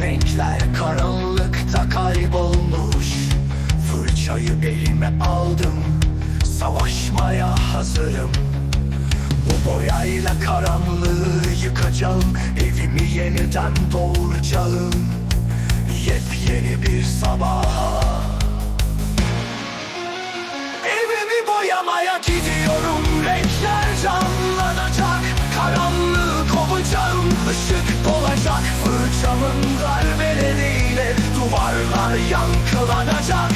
Renkler karanlıkta kaybolmuş. Fırçayı elime aldım Savaşmaya hazırım. Bu boyayla karanlığı yıkacağım Evimi yeniden doğuracağım. Yepyeni bir sabaha Duvarlar yankılanacak Evimi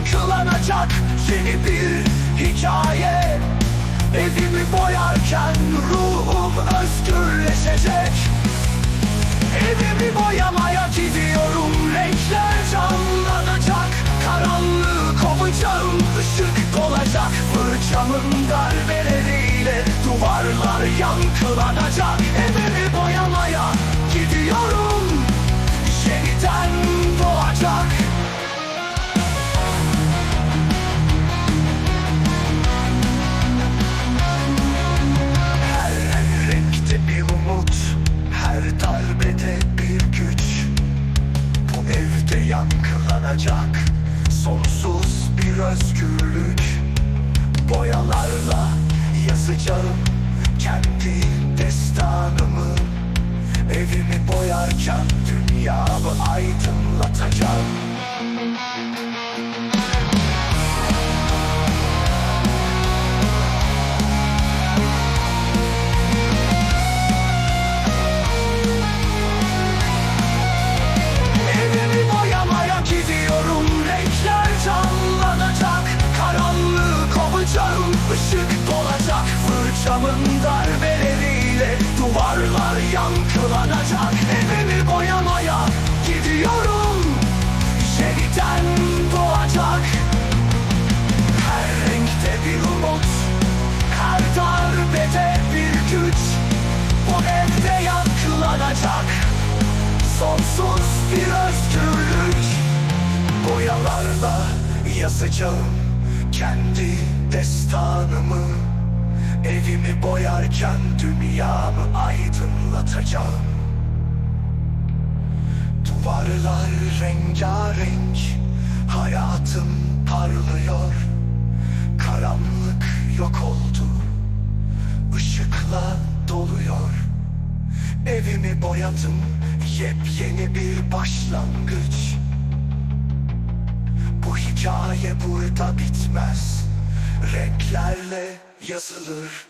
yankılanacak Yeni bir hikaye. Evimi boyarken ruhum özgürleşecek. Evimi boyamaya gidiyorum Renkler canlanacak. Karanlığı kovacağım Işık dolacak. Fırçamın darbeleriyle Duvarlar yankılanacak yankılanacak Sonsuz bir özgürlük. Boyalarla yazacağım Kendi destanımı. Evimi boyarken dünyamı aydınlatacağım Fırçamın darbeleriyle Duvarlar yankılanacak. Evimi boyamaya gidiyorum. Yeniden doğacak. Her renkte bir umut Her darbede bir güç. Bu evde yankılanacak Sonsuz bir özgürlük. Boyalarla yazacağım Kendi destanımı Boyarken dünyamı aydınlatacağım. Duvarlar rengarenk Hayatım parlıyor. Karanlık yok oldu Işıkla doluyor. Evimi boyadım Yepyeni bir başlangıç. Bu hikaye burada bitmez Renklerle yazılır